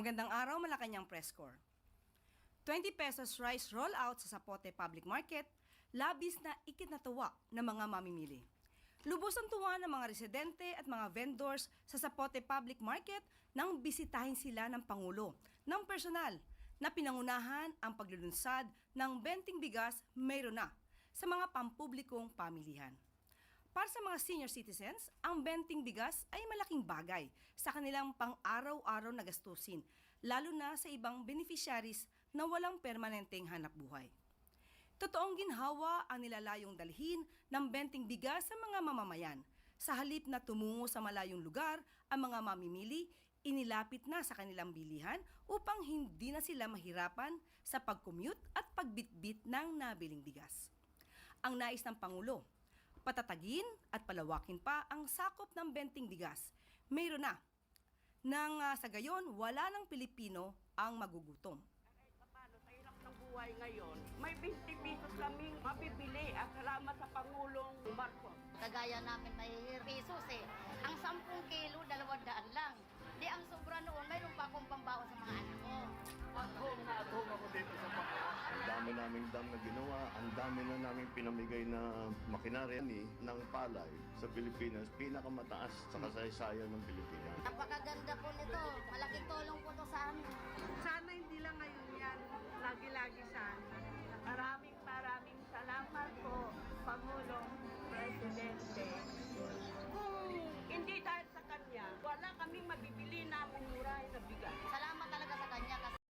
Magandang araw, Malacanang Press Corps. 20 pesos rice rollout sa Sapote Public Market, labis na ikinatawa ng mga mamimili. Lubos ang tuwa ng mga residente at mga vendors sa Sapote Public Market nang bisitahin sila ng Pangulo ng personal na pinangunahan ang paglulunsad ng benting bigas mayroon na sa mga pampublikong pamilihan. Para sa mga senior citizens, ang benting bigas ay malaking bagay sa kanilang pang-araw-araw na gastusin, lalo na sa ibang beneficiaries na walang permanenteng hanap buhay. Totoong ginhawa ang nilalayong dalhin ng benting bigas sa mga mamamayan. Sa halip na tumungo sa malayong lugar, ang mga mamimili inilapit na sa kanilang bilihan upang hindi na sila mahirapan sa pag-commute at pagbitbit ng nabiling bigas. Ang nais ng Pangulo, patatagin at palawakin pa ang sakop ng benting bigas. Mayroon na. Nang ah, sa gayon, wala ng Pilipino ang magugutom. Kahit hirap ng buhay ngayon, may 20 pesos kaming mabibili at salamat sa Pangulong Marcos. Kagaya namin mahihir pesos eh. Ang 10 kilo, 200 lang. Naming dam na ginawa, ang dami na naming pinamigay na makinarya ni ng palay sa Pilipinas, pinakamataas sa kasaysayan ng Pilipinas. Napakaganda po nito. Malaking tulong po to sa